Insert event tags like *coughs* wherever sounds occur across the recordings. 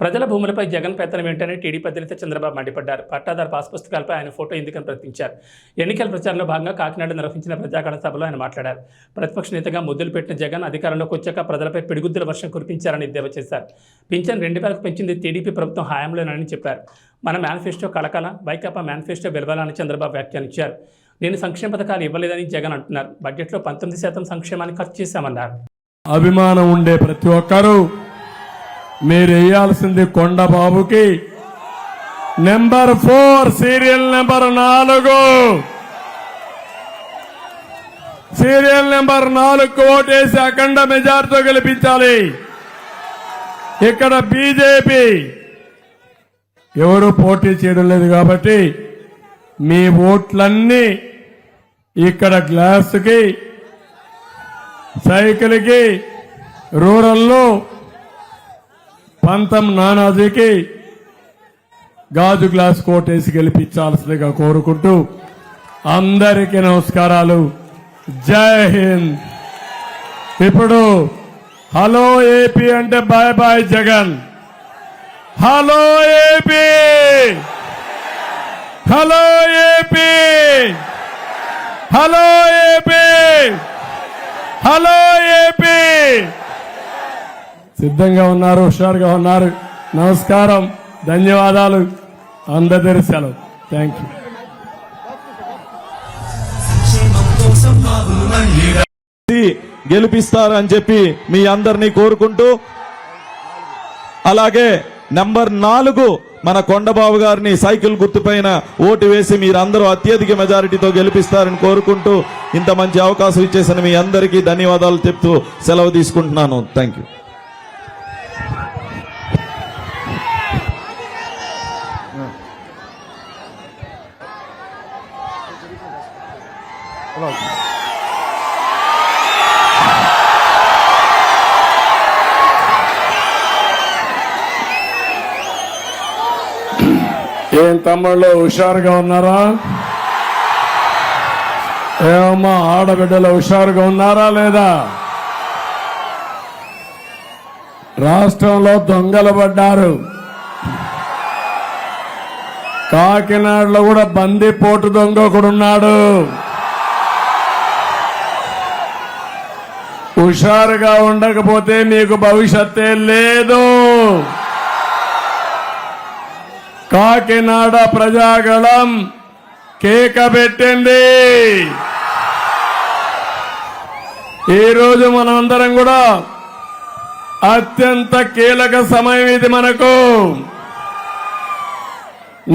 ప్రజల భూములపై జగన్ పెత్తనం ఏంటని టీడీపీ అధినేత చంద్రబాబు మండిపడ్డారు. పట్టాదారు పాస్ పుస్తకాలపై ఆయన ఫోటో ఎందుకని ప్రకటించారు ఎన్నికల ప్రచారంలో భాగంగా కాకినాడ నిర్వహించిన ప్రజాగణ సభలో ఆయన మాట్లాడారు. ప్రతిపక్ష నేతగా ముద్దులు పెట్టిన జగన్ అధికారంలోకి వచ్చాక ప్రజలపై పిడిగుద్దుల వర్షం కురిపించారని ఎద్దేవా చేశారు. పింఛన్ రెండు వేలకు పెంచింది టీడీపీ ప్రభుత్వం హాయంలోనని చెప్పారు. మన మేనిఫెస్టో కళకళ వైకాపా మేనిఫెస్టో వెలవాలని చంద్రబాబు వ్యాఖ్యానించారు. నేను సంక్షేమ పథకాలు ఇవ్వలేదని జగన్ అంటున్నారు. బడ్జెట్లో పంతొమ్మిది శాతం సంక్షేమాన్ని ఖర్చు చేశామన్నారు. అభిమానం ఉండే ప్రతి ఒక్కరూ మీరు వేయాల్సింది కొండబాబుకి. నెంబర్ ఫోర్ సీరియల్ నెంబర్ నాలుగు. సీరియల్ నెంబర్ నాలుగు ఓటేసి అఖండ మెజార్టీతో గెలిపించాలి. ఇక్కడ బీజేపీ ఎవరు పోటీ చేయడం లేదు కాబట్టి మీ ఓట్లన్నీ ఇక్కడ గ్లాస్కి సైకిల్కి రూరల్లో పంతం నానాజీకి గాజు గ్లాస్ కోటేసి గెలిపించాల్సిందిగా కోరుకుంటూ అందరికీ నమస్కారాలు. జై హింద్. ఇప్పుడు హలో ఏపీ అంటే bye bye Jagan. Hello AP. Hello AP. Hello AP. Hello AP. సిద్ధంగా ఉన్నారు హుషారుగా ఉన్నారు. నమస్కారం ధన్యవాదాలు. అందరి సెలవు. థ్యాంక్ యూ గెలిపిస్తారని చెప్పి మీ అందరినీ కోరుకుంటూ అలాగే నంబర్ నాలుగు మన కొండబాబు గారిని సైకిల్ గుర్తుపైన ఓటు వేసి మీరందరూ అత్యధిక మెజారిటీతో గెలిపిస్తారని కోరుకుంటూ ఇంత మంచి అవకాశం ఇచ్చేసిన మీ అందరికీ ధన్యవాదాలు చెప్తూ సెలవు తీసుకుంటున్నాను. థ్యాంక్ యూ *clears throat* ఏం తమ్ముళ్ళు హుషారుగా ఉన్నారా? ఏమమ్మా ఆడబిడ్డలు హుషారుగా ఉన్నారా లేదా? రాష్ట్రంలో దొంగలు పడ్డారు. కాకినాడలో కూడా బందీపోటు దొంగ ఒకడున్నాడు. హుషారుగా ఉండకపోతే మీకు భవిష్యత్తే లేదు. కాకినాడ ప్రజాగళం కేక పెట్టింది ఈరోజు మనమందరం కూడా అత్యంత కీలక సమయం ఇది మనకు.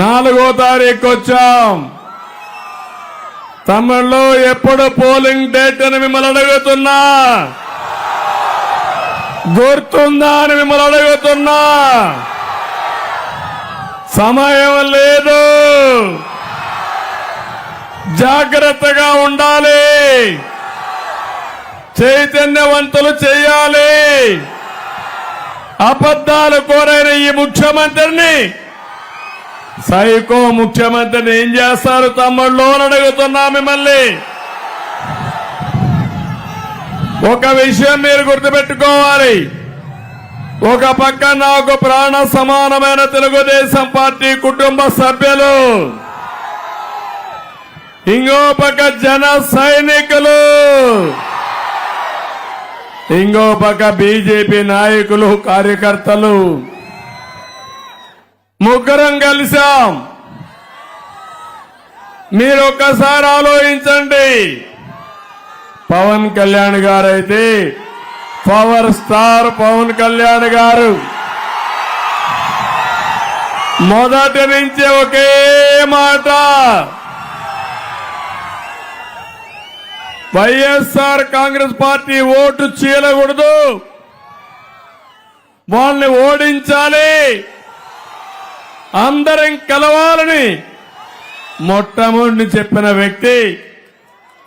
నాలుగో తారీఖు వచ్చాం తమిళ్ళో ఎప్పుడు పోలింగ్ డేట్ అని మిమ్మల్ని అడుగుతున్నా. గుర్తుందా అని మిమ్మల్ని అడుగుతున్నా. సమయం లేదు. జాగ్రత్తగా ఉండాలి. చైతన్యవంతులు చేయాలి. అబద్ధాలు కోరైన ఈ ముఖ్యమంత్రిని సైకో ముఖ్యమంత్రిని ఏం చేస్తారు తమ్ముళ్ళు అని అడుగుతున్నా మిమ్మల్ని. ఒక విషయం మీరు గుర్తుపెట్టుకోవాలి. ఒక పక్క నాకు ప్రాణ సమానమైన తెలుగుదేశం పార్టీ కుటుంబ సభ్యులు. ఇంకో పక్క జన సైనికులు. ఇంకో పక్క బీజేపీ నాయకులు కార్యకర్తలు. ముగ్గురం కలిసాం మీరు ఒక్కసారి ఆలోచించండి. పవన్ కళ్యాణ్ గారైతే పవర్ స్టార్ పవన్ కళ్యాణ్ గారు. మొదటి నుంచి ఒకే మాట. వైఎస్ఆర్ కాంగ్రెస్ పార్టీ ఓటు చీలకూడదు. వాళ్ళని ఓడించాలి. అందరం కలవాలని మొట్టమొదటి చెప్పిన వ్యక్తి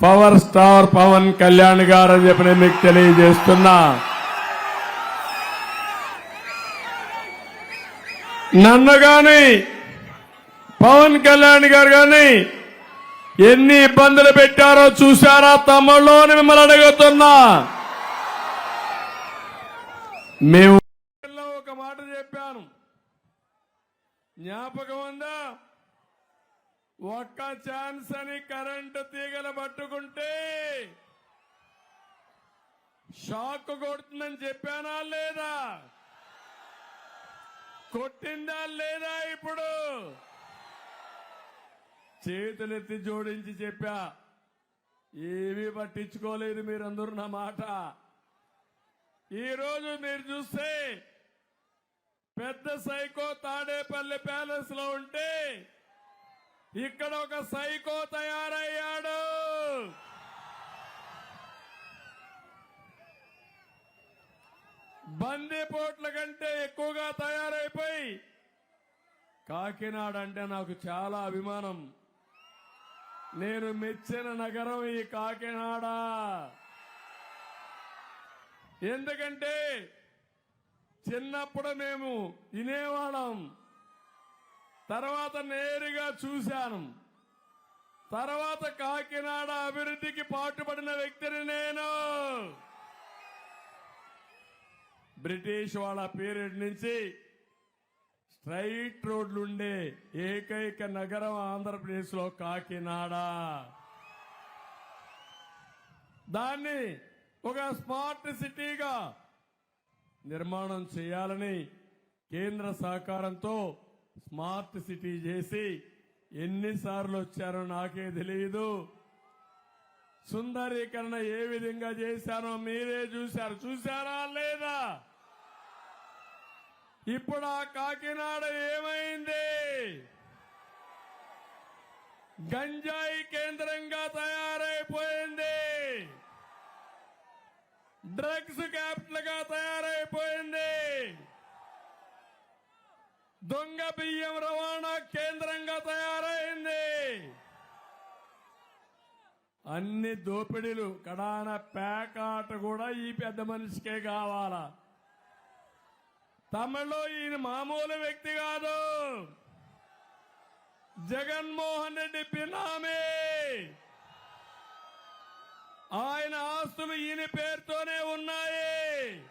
పవర్ స్టార్ పవన్ కళ్యాణ్ గారు అని చెప్పి నేను మీకు తెలియజేస్తున్నా. నన్ను గాని పవన్ కళ్యాణ్ గారు గాని ఎన్ని ఇబ్బందులు పెట్టారో చూశారా తమ్ముళ్ళు అని మిమ్మల్ని అడుగుతున్నా. మేము ఒక మాట చెప్పాను. జ్ఞాపకం ఉందా? ఒక్క ఛాన్స్ అని కరెంటు తీగలు పట్టుకుంటే షాక్ కొడుతుందని చెప్పానా లేదా? కొట్టిందా లేదా ఇప్పుడు? చేతులెత్తి జోడించి చెప్పా. ఏమీ పట్టించుకోలేదు మీరందరూ నా మాట. ఈరోజు మీరు చూస్తే పెద్ద సైకో తాడేపల్లి ప్యాలెస్లో ఉంటే ఇక్కడ ఒక సైకో తయారయ్యాడు. బందిపోట్ల కంటే ఎక్కువగా తయారైపోయి కాకినాడ అంటే నాకు చాలా అభిమానం. నేను మెచ్చిన నగరం ఈ కాకినాడ. ఎందుకంటే చిన్నప్పుడు మేము వినేవాళ్ళం. తర్వాత నేరుగా చూశాను. తర్వాత కాకినాడ అభివృద్ధికి పాటుపడిన వ్యక్తిని నేను. బ్రిటిష్ వాళ్ళ పీరియడ్ నుంచి స్ట్రైట్ రోడ్లు ఉండే ఏకైక నగరం ఆంధ్రప్రదేశ్లో కాకినాడ. దాన్ని ఒక స్మార్ట్ సిటీగా నిర్మాణం చేయాలని కేంద్ర సహకారంతో స్మార్ట్ సిటీ చేసి ఎన్నిసార్లు వచ్చారో నాకే తెలియదు సుందరీకరణ ఏ విధంగా చేశారో మీరే చూశారు. చూశారా లేదా? ఇప్పుడు ఆ కాకినాడ ఏమైంది? గంజాయి కేంద్రంగా తయారైపోయింది. డ్రగ్స్ క్యాపిటల్గా తయారైపోయింది. దొంగ బియ్యం రవాణా కేంద్రంగా తయారైంది. అన్ని దోపిడీలు కడాన పేకాట కూడా ఈ పెద్ద మనిషికే కావాలా? తమిళలో ఈయన మామూలు వ్యక్తి కాదు. జగన్మోహన్ రెడ్డి బినామీ ఆయన ఆస్తులు ఈయన పేరుతోనే ఉన్నాయి.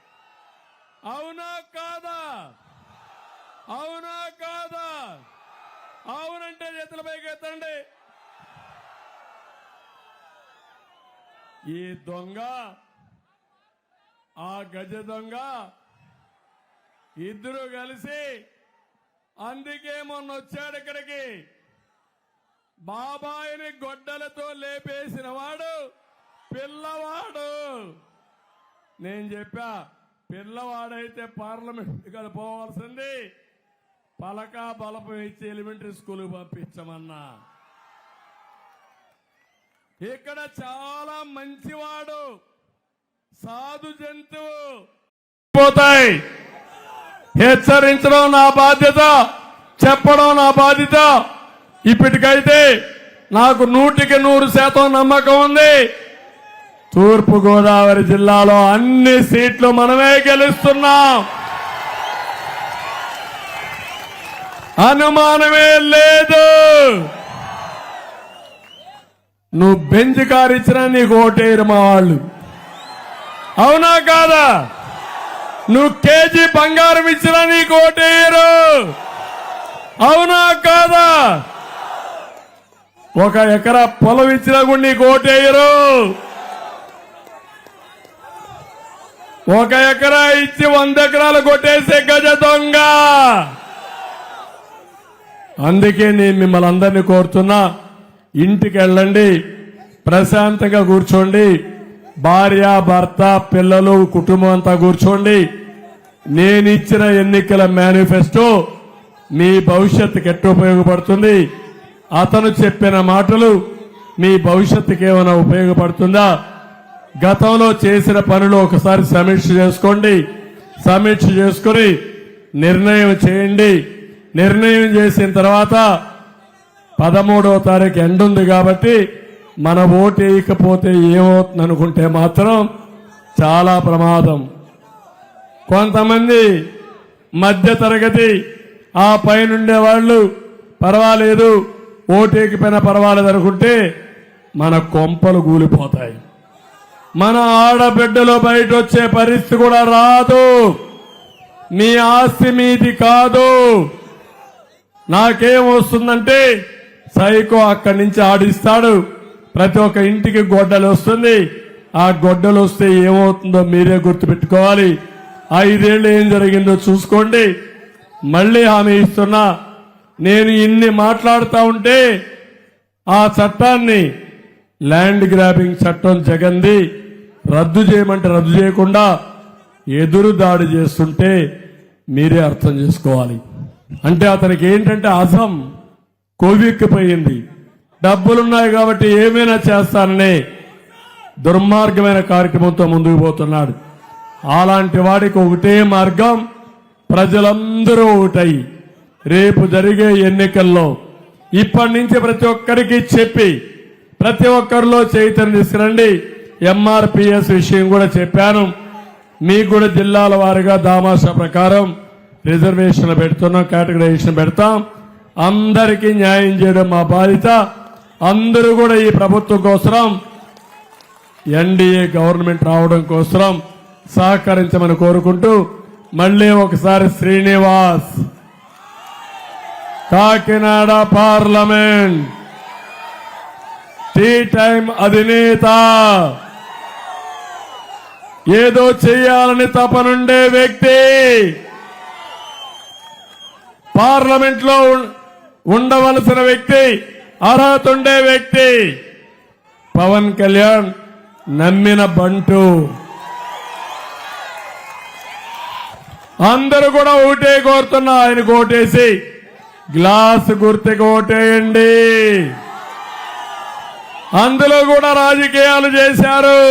అవునా కాదా? అవునా కాదా? అవునంటే చేతుల పైకి ఎత్తండి. ఈ దొంగ ఆ గజ దొంగ ఇద్దరు కలిసి అందుకే మొన్న వచ్చాడు ఇక్కడికి. బాబాయిని గొడ్డలతో లేపేసిన వాడు పిల్లవాడు. నేను చెప్పా పిల్లవాడైతే పార్లమెంట్ ఇక్కడ పోవాల్సింది. పలక బలపం ఇచ్చి ఎలిమెంటరీ స్కూల్కి పంపించమన్నా. ఇక్కడ చాలా మంచివాడు సాధు జంతువు పోతాయి. హెచ్చరించడం నా బాధ్యత చెప్పడం నా బాధ్యత. ఇప్పటికైతే నాకు నూటికి నూరు శాతం నమ్మకం ఉంది. తూర్పుగోదావరి జిల్లాలో అన్ని సీట్లు మనమే గెలుస్తున్నాం. అనుమానమే లేదు. నువ్వు బెంచ్ కారు ఇచ్చినా నీకు ఓటేయరు మా వాళ్ళు. అవునా కాదా? నువ్వు కేజీ బంగారం ఇచ్చినా నీకు ఓటేయరు. అవునా కాదా? ఒక ఎకరా పొలం ఇచ్చినా కూడా నీకు ఓటేయరు. ఒక ఎకరా ఇచ్చి వంద ఎకరాలు కొట్టేసే గజ దొంగ. అందుకే నేను మిమ్మల్ని అందరినీ కోరుతున్నా ఇంటికి వెళ్ళండి ప్రశాంతంగా కూర్చోండి భార్య భర్త పిల్లలు కుటుంబం అంతా కూర్చోండి. నేను ఇచ్చిన ఎన్నికల మేనిఫెస్టో మీ భవిష్యత్తుకి ఎట్టు ఉపయోగపడుతుంది? అతను చెప్పిన మాటలు మీ భవిష్యత్తుకి ఏమైనా ఉపయోగపడుతుందా? గతంలో చేసిన పనులు ఒకసారి సమీక్ష చేసుకోండి. సమీక్ష చేసుకుని నిర్ణయం చేయండి. నిర్ణయం చేసిన తర్వాత పదమూడవ తారీఖు ఎండ్ ఉంది కాబట్టి మన ఓటు వేయకపోతే ఏమవుతుంది అనుకుంటే మాత్రం చాలా ప్రమాదం. కొంతమంది మధ్య తరగతి ఆ పైనుండే వాళ్ళు పర్వాలేదు ఓటేకిపోయినా పర్వాలేదు అనుకుంటే మన కొంపలు కూలిపోతాయి మన ఆడబిడ్డలు బయట వచ్చే పరిస్థితి కూడా రాదు. మీ ఆస్తి మీది కాదు. నాకేం వస్తుందంటే సైకో అక్కడి నుంచి ఆడిస్తాడు. ప్రతి ఒక్క ఇంటికి గొడ్డలు వస్తుంది. ఆ గొడ్డలు వస్తే ఏమవుతుందో మీరే గుర్తుపెట్టుకోవాలి. ఐదేళ్ళు ఏం జరిగిందో చూసుకోండి. మళ్ళీ హామీ ఇస్తున్నా. నేను ఇన్ని మాట్లాడుతూ ఉంటే ఆ చట్టాన్ని ల్యాండ్ గ్రాబింగ్ చట్టం జగంది. రద్దు చేయమంటే రద్దు చేయకుండా ఎదురు దాడి చేస్తుంటే మీరే అర్థం చేసుకోవాలి. అంటే అతనికి ఏంటంటే అసం కొవ్వెక్కిపోయింది. డబ్బులున్నాయి కాబట్టి ఏమైనా చేస్తాననే దుర్మార్గమైన కార్యక్రమంతో ముందుకు పోతున్నాడు. అలాంటి వాడికి ఒకటే మార్గం ప్రజలందరూ ఒకటై. రేపు జరిగే ఎన్నికల్లో ఇప్పటి నుంచి ప్రతి ఒక్కరికి చెప్పి ప్రతి ఒక్కరిలో చైతన్యం తీసుకురండి. ఎంఆర్పిఎస్ విషయం కూడా చెప్పాను. మీకు కూడా జిల్లాల వారీగా దామాషా ప్రకారం రిజర్వేషన్లు పెడుతున్నాం కేటగరైజేషన్ పెడతాం. అందరికీ న్యాయం చేయడం మా బాధ్యత. అందరూ కూడా ఈ ప్రభుత్వం కోసం ఎన్డీఏ గవర్నమెంట్ రావడం కోసం సహకరించమని కోరుకుంటూ మళ్ళీ ఒకసారి Srinivas. Kakinada parliament. Tea time అధినేత. ఏదో చేయాలని తపనుండే వ్యక్తి. పార్లమెంట్లో ఉండవలసిన వ్యక్తి అర్హత ఉండే వ్యక్తి పవన్ కళ్యాణ్ నమ్మిన బంటు. అందరూ కూడా ఓటే కోరుతున్నా ఆయనకు ఓటేసి గ్లాస్ గుర్తుకు ఓటేయండి. అందులో కూడా రాజకీయాలు చేశారు.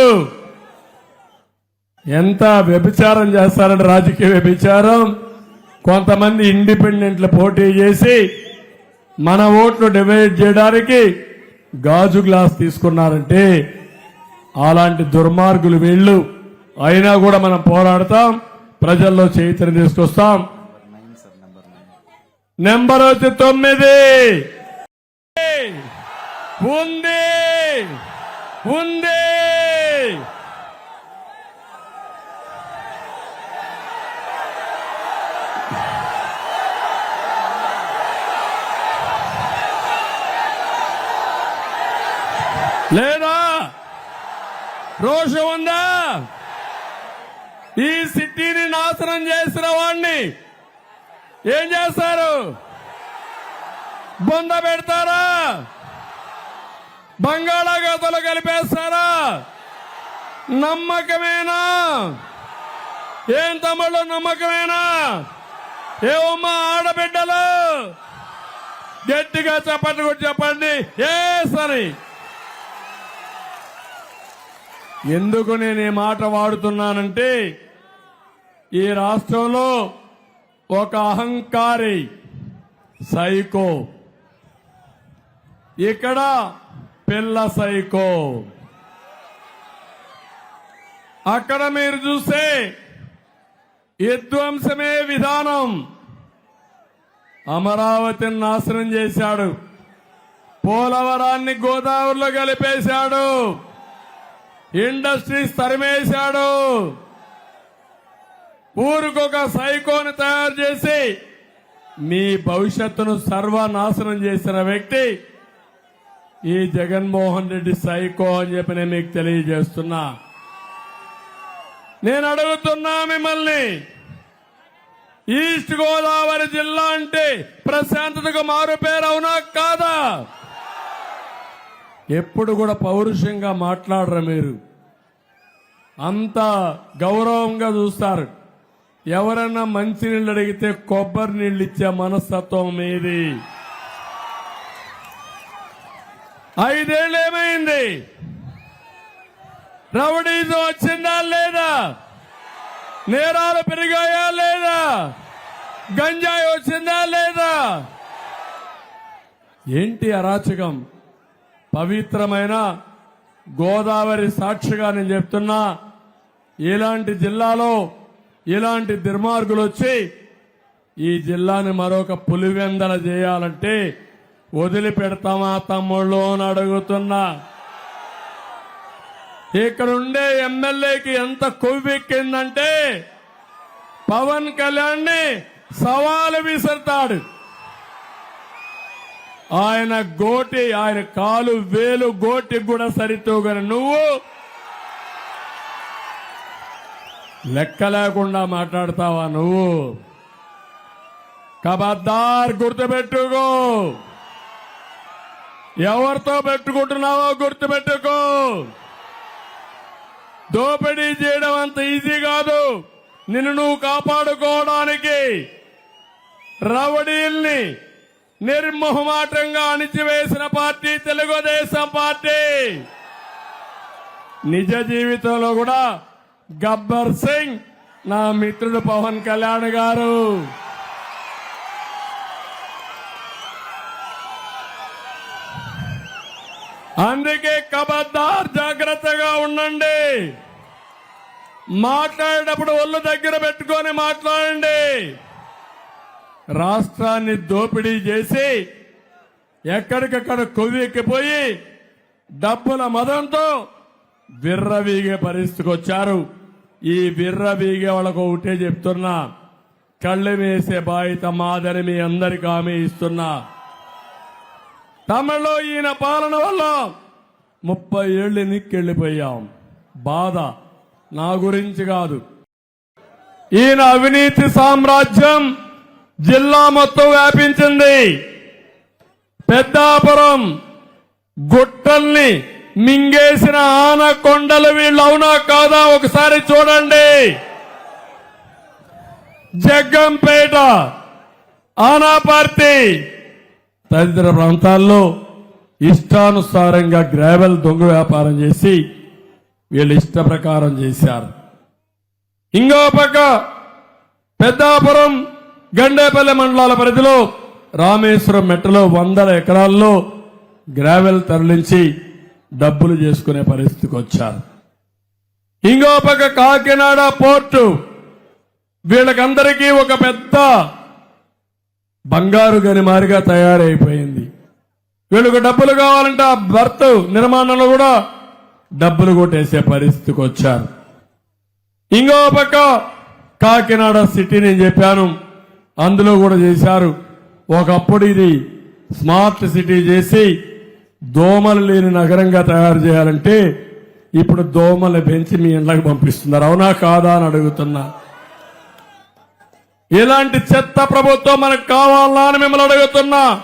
ఎంత వ్యభిచారం చేస్తారంటే రాజకీయ వ్యభిచారం? కొంతమంది ఇండిపెండెంట్లు పోటీ చేసి మన ఓట్లు డివైడ్ చేయడానికి గాజు గ్లాస్ తీసుకున్నారంటే అలాంటి దుర్మార్గులు వీళ్ళు. అయినా కూడా మనం పోరాడతాం ప్రజల్లో చైతన్యం తీసుకొస్తాం. నెంబర్ వచ్చి తొమ్మిది. ఉంది. ఉంది. రోషం ఉందా? ఈ సిటీని నాశనం చేసిన వాడిని ఏం చేస్తారు? బొంద పెడతారా? బంగాళాఖాతంలో కలిపేస్తారా? నమ్మకమేనా? ఏం తమ్ముళ్ళు నమ్మకమేనా? ఏమమ్మా ఆడబిడ్డలు? గట్టిగా చెప్పండి కూడా చెప్పండి. ఏ సరే. ఎందుకు నేను ఈ మాట వాడుతున్నానంటే ఈ రాష్ట్రంలో ఒక అహంకారి సైకో. ఇక్కడ పిల్ల సైకో. అక్కడ మీరు చూస్తే విధ్వంసమే విధానం. అమరావతిని నాశనం చేశాడు. పోలవరాన్ని గోదావరిలో కలిపేశాడు. ఇండస్ట్రీస్ తరిమేశాడు ఊరికొక సైకోని తయారు చేసి మీ భవిష్యత్తును సర్వనాశనం చేసిన వ్యక్తి ఈ జగన్మోహన్ రెడ్డి సైకో అని చెప్పి నేను మీకు తెలియజేస్తున్నా. నేను అడుగుతున్నా మిమ్మల్ని ఈస్ట్ గోదావరి జిల్లా అంటే ప్రశాంతతకు మారు పేరు అవునా కాదా? ఎప్పుడు కూడా పౌరుషంగా మాట్లాడరు మీరు? అంత గౌరవంగా చూస్తారు. ఎవరన్నా మంచి నీళ్ళు అడిగితే కొబ్బరి నీళ్ళు ఇచ్చే మనస్తత్వం మీది. ఐదేళ్ళు ఏమైంది రౌడీజం వచ్చిందా లేదా? నేరాలు పెరిగాయా లేదా? గంజాయి వచ్చిందా లేదా? ఏంటి అరాచకం? పవిత్రమైన గోదావరి సాక్షిగా నేను చెప్తున్నా ఇలాంటి జిల్లాలో ఇలాంటి దుర్మార్గులు వచ్చి ఈ జిల్లాని మరొక పులివెందల చేయాలంటే వదిలిపెడతామా తమ్ముళ్ళు అని అడుగుతున్నా. ఇక్కడ ఉండే ఎమ్మెల్యేకి ఎంత కొవ్వెక్కిందంటే పవన్ కళ్యాణ్ని సవాలు విసురుతాడు. ఆయన గోటి ఆయన కాలు వేలు గోటి కూడా సరితూగను నువ్వు. లెక్క లేకుండా మాట్లాడతావా నువ్వు? కబద్దార్ గుర్తుపెట్టుకో. ఎవరితో పెట్టుకుంటున్నావో గుర్తుపెట్టుకో. దోపిడీ చేయడం అంత ఈజీ కాదు. నిన్ను నువ్వు కాపాడుకోవడానికి రవడీల్ని నిర్మోహమాటంగా అణిచివేసిన పార్టీ తెలుగుదేశం పార్టీ. నిజ జీవితంలో కూడా గబ్బర్ సింగ్ నా మిత్రుడు పవన్ కళ్యాణ్ గారు. అందుకే కబద్దార్ జాగ్రత్తగా ఉండండి. మాట్లాడేటప్పుడు ఒళ్ళు దగ్గర పెట్టుకొని మాట్లాడండి. రాష్ట్రాన్ని దోపిడీ చేసి ఎక్కడికక్కడ కొవ్వెక్కిపోయి డబ్బుల మదంతో విర్రవీగే పరిస్థితికి వచ్చారు. ఈ విర్రవీగే వాళ్ళకు ఒకటే చెప్తున్నా. కళ్ళు వేసే బాధ్యత మాదని మీ అందరికి హామీ ఇస్తున్నా. తమలో ఈయన పాలన వల్ల ముప్పై ఏళ్ళు నిక్కెళ్ళిపోయాం. బాధ నా గురించి కాదు. ఈయన అవినీతి సామ్రాజ్యం జిల్లా మొత్తం వ్యాపించింది. పెద్దాపురం గుట్టల్ని మింగేసిన ఆనకొండలు వీళ్ళు అవునా కాదా ఒకసారి చూడండి. జగ్గంపేట ఆనాపార్తి తదితర ప్రాంతాల్లో ఇష్టానుసారంగా గ్రావెల్ దొంగ వ్యాపారం చేసి వీళ్ళు ఇష్ట ప్రకారం చేశారు. ఇంకో పక్క పెద్దాపురం గండేపల్లి మండలాల పరిధిలో రామేశ్వరం మెట్టలో వందల ఎకరాల్లో గ్రావెల్ తరలించి డబ్బులు చేసుకునే పరిస్థితికి వచ్చారు. ఇంకో పక్క కాకినాడ పోర్టు వీళ్ళకందరికీ ఒక పెద్ద బంగారు గని మారిగా తయారైపోయింది. వీళ్ళకు డబ్బులు కావాలంటే ఆ భర్త నిర్మాణంలో కూడా డబ్బులు కొట్టేసే పరిస్థితికి వచ్చారు. ఇంకో పక్క కాకినాడ సిటీ నేను చెప్పాను అందులో కూడా చేశారు. ఒకప్పుడు ఇది స్మార్ట్ సిటీ చేసి దోమలు లేని నగరంగా తయారు చేయాలంటే ఇప్పుడు దోమలు పెంచి మీ ఇండ్లకు పంపిస్తున్నారు. అవునా కాదా అని అడుగుతున్నా. ఇలాంటి చెత్త ప్రభుత్వం మనకు కావాలా అని మిమ్మల్ని అడుగుతున్నా.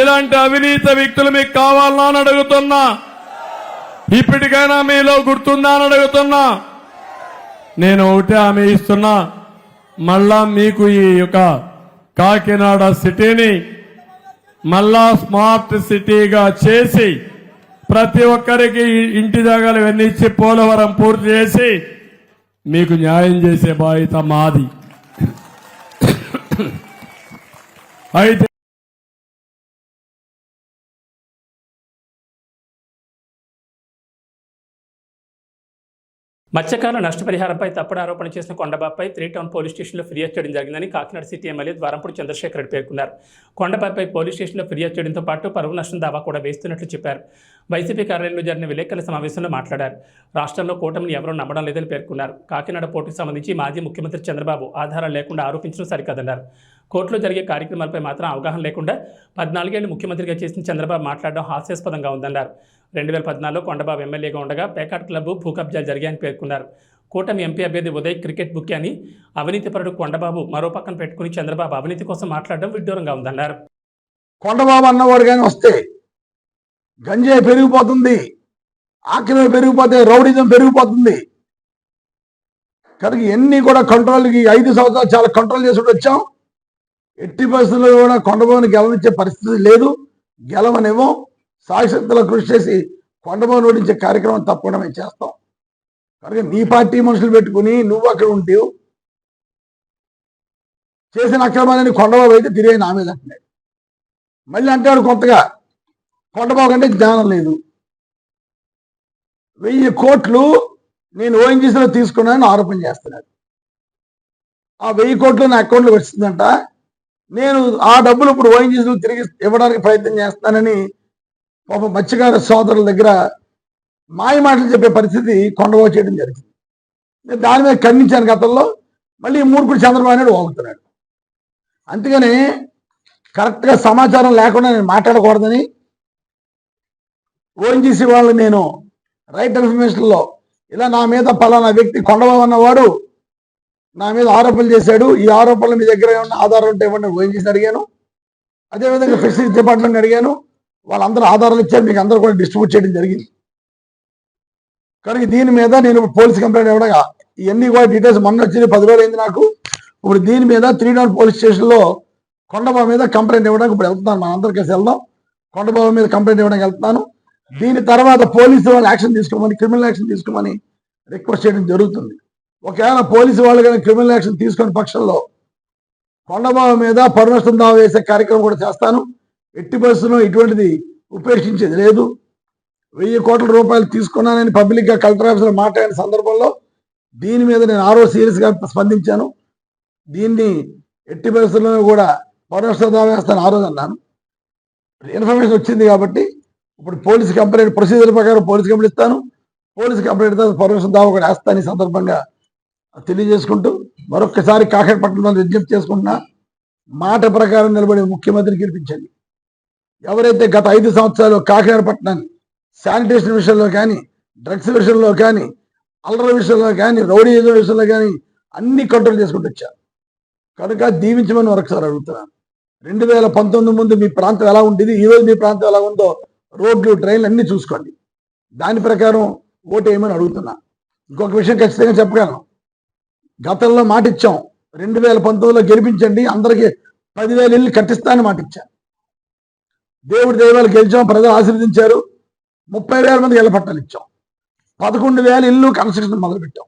ఇలాంటి అవినీత వ్యక్తులు మీకు కావాలా అని అడుగుతున్నా. ఇప్పటికైనా మీలో గుర్తుందా అని అడుగుతున్నా. నేను ఒకటే ఆమె ఇస్తున్నా. మళ్ళా మీకు ఈ యొక్క కాకినాడ సిటీని మళ్ళా స్మార్ట్ సిటీగా చేసి ప్రతి ఒక్కరికి ఇంటి జాగాలు ఇవన్నీ ఇచ్చి పోలవరం పూర్తి చేసి మీకు న్యాయం చేసే బాధ్యత మాది. *coughs* అయితే మత్స్యకారుల నష్టపరిహారంపై తప్పుడు ఆరోపణ చేసిన కొండబాపై త్రీ టౌన్ పోలీస్ స్టేషన్లో ఫిర్యాదు చేయడం జరిగిందని కాకినాడ సిటీ ఎమ్మెల్యే ద్వారంపూడి చంద్రశేఖర్ రెడ్డి పేర్కొన్నారు. కొండబాపై పోలీస్ స్టేషన్లో ఫిర్యాదు చేయడంతో పాటు పరువు నష్టం దావా కూడా వేస్తున్నట్లు చెప్పారు. వైసీపీ కార్యాలయంలో జరిగిన విలేకరుల సమావేశంలో మాట్లాడారు. రాష్ట్రంలో కూటమిని ఎవరూ నమ్మడం లేదని పేర్కొన్నారు. కాకినాడ పోటీకి సంబంధించి మాజీ ముఖ్యమంత్రి చంద్రబాబు ఆధారాలు లేకుండా ఆరోపించడం సరికాదన్నారు. కోర్టులో జరిగే కార్యక్రమాలపై మాత్రం అవగాహన లేకుండా పద్నాలుగేళ్ళు ముఖ్యమంత్రిగా చేసిన చంద్రబాబు మాట్లాడడం హాస్యాస్పదంగా ఉందన్నారు. రెండు వేల పద్నాలుగులో కొండబాబు ఎమ్మెల్యేగా ఉండగా పేకాట్ క్లబ్ భూ కబ్జాలు జరిగాయని పేర్కొన్నారు. కూటమి ఎంపీ అభ్యర్థి ఉదయ్ క్రికెట్ బుక్ అని అవినీతిపరుడు కొండబాబు మరో పక్కన పెట్టుకుని చంద్రబాబు అవినీతి కోసం మాట్లాడడం విడ్డూరంగా ఉందన్నారు. కొండబాబు అన్నవాడు కానీ వస్తే గంజాయి పెరిగిపోతుంది ఆక్రమణ పెరిగిపోతే రౌడిజం పెరిగిపోతుంది. కనుక ఇవన్నీ కూడా కంట్రోల్కి ఐదు సంవత్సరాలు చాలా కంట్రోల్ చేసుకుంటూ వచ్చాం. ఎట్టి పరిస్థితుల్లో కూడా కొండబాబుని గెలవనిచ్చే పరిస్థితి లేదు. గెలవనేమో సాయశక్తుల కృషి చేసి కొండబాబుని ఓడించే కార్యక్రమం తప్పకుండా మేము చేస్తాం. కనుక నీ పార్టీ మనుషులు పెట్టుకుని నువ్వు అక్కడ ఉంటే చేసిన అక్రమాలని కొండబాబు అయితే తిరిగి నా మీద అంటున్నాడు. మళ్ళీ అంటాడు కొత్తగా కొండబాబు కంటే జ్ఞానం లేదు. వెయ్యి కోట్లు నేను ఓఎన్జీసీలో తీసుకున్నానని ఆరోపణ చేస్తున్నాడు. ఆ వెయ్యి కోట్లు నా అకౌంట్లో వచ్చిందంట. నేను ఆ డబ్బులు ఇప్పుడు ఓఎన్జీసీలో తిరిగి ఇవ్వడానికి ప్రయత్నం చేస్తానని పాప మత్స్యకార సోదరుల దగ్గర మాయ మాటలు చెప్పే పరిస్థితి కొండగో చేయడం జరిగింది. నేను దాని మీద ఖండించాను గతంలో మళ్ళీ మూర్ఖుడు చంద్రబాబు నాయుడు వాగుతున్నాడు. అందుకని కరెక్ట్గా సమాచారం లేకుండా నేను మాట్లాడకూడదని ఓఎన్జీసీ వాళ్ళు నేను రైట్ ఇన్ఫర్మేషన్లో ఇలా నా మీద పలానా వ్యక్తి కొండబాబు అన్నవాడు నా మీద ఆరోపణలు చేశాడు. ఈ ఆరోపణలు మీ దగ్గర ఏమన్నా ఆధారం ఉంటే ఇవ్వండి ఓఎన్జీసీ అడిగాను. అదేవిధంగా ఫిషరీస్ డిపార్ట్మెంట్ అడిగాను. వాళ్ళందరూ ఆధారాలు ఇచ్చారు మీకు అందరూ కూడా డిస్ట్రిబ్యూట్ చేయడం జరిగింది. కనుక దీని మీద నేను పోలీస్ కంప్లైంట్ ఇవ్వడగా ఇవన్నీ కూడా డీటెయిల్స్ మొన్న వచ్చింది పది రోజులు అయింది నాకు. ఇప్పుడు దీని మీద త్రీ డౌన్ పోలీస్ స్టేషన్లో కొండబాబు మీద కంప్లైంట్ ఇవ్వడానికి ఇప్పుడు వెళ్తున్నాను మన అందరి కేసు వెళ్దాం. కొండబాబు మీద కంప్లైంట్ ఇవ్వడానికి వెళ్తున్నాను. దీని తర్వాత పోలీసు వాళ్ళు యాక్షన్ తీసుకోమని క్రిమినల్ యాక్షన్ తీసుకోమని రిక్వెస్ట్ చేయడం జరుగుతుంది. ఒకవేళ పోలీసు వాళ్ళు కానీ క్రిమినల్ యాక్షన్ తీసుకునే పక్షంలో కొండబాబు మీద పరునష్టం దావా వేసే కార్యక్రమం కూడా చేస్తాను. ఎట్టి బస్సును ఇటువంటిది ఉపేక్షించేది లేదు. వెయ్యి కోట్ల రూపాయలు తీసుకున్నానని పబ్లిక్గా కలెక్టర్ ఆఫీసులో మాట్లాడిన సందర్భంలో దీని మీద నేను ఆరో సీరియస్గా స్పందించాను. దీన్ని ఎట్టి పరిస్థితుల్లో కూడా పౌరస్వ దావా వేస్తాను ఆ రోజు అన్నాను. ఇన్ఫర్మేషన్ వచ్చింది కాబట్టి ఇప్పుడు పోలీస్ కంప్లైంట్ ప్రొసీజర్ ప్రకారం పోలీస్ కంప్లైంట్ ఇస్తాను. పోలీస్ కంప్లైంట్ పౌరస్వ దావా కూడా వేస్తాను ఈ సందర్భంగా తెలియజేసుకుంటూ మరొకసారి కాకపట్నంలో విజ్ఞప్తి చేసుకుంటున్నా మాట ప్రకారం నిలబడి ముఖ్యమంత్రిని గెలిపించండి. ఎవరైతే గత ఐదు సంవత్సరాలు కాకినాడ పట్టణాన్ని శానిటేషన్ విషయంలో కానీ డ్రగ్స్ విషయంలో కానీ అల్లర విషయంలో కానీ రౌడీజం విషయంలో కానీ అన్ని కంట్రోల్ చేసుకుంటూ వచ్చారు. కనుక దీవించమని మరొకసారి అడుగుతున్నాను. రెండు వేల పంతొమ్మిది ముందు మీ ప్రాంతం ఎలా ఉండేది? ఈరోజు మీ ప్రాంతం ఎలా ఉందో రోడ్లు ట్రైన్లు అన్ని చూసుకోండి. దాని ప్రకారం ఓటు వేయమని అడుగుతున్నా. ఇంకొక విషయం ఖచ్చితంగా చెప్పగలను. గతంలో మాట ఇచ్చాం రెండు వేల పంతొమ్మిదిలో గెలిపించండి. అందరికీ పదివేల ఇల్లు కట్టిస్తానని మాట ఇచ్చాను దేవుడి దైవాలు గెలిచాం ప్రజలు ఆశీర్వదించారు. ముప్పై వేల మంది ఇళ్ళ పట్టాలు ఇచ్చాం. పదకొండు వేల ఇల్లు కన్స్ట్రక్షన్ మొదలుపెట్టాం.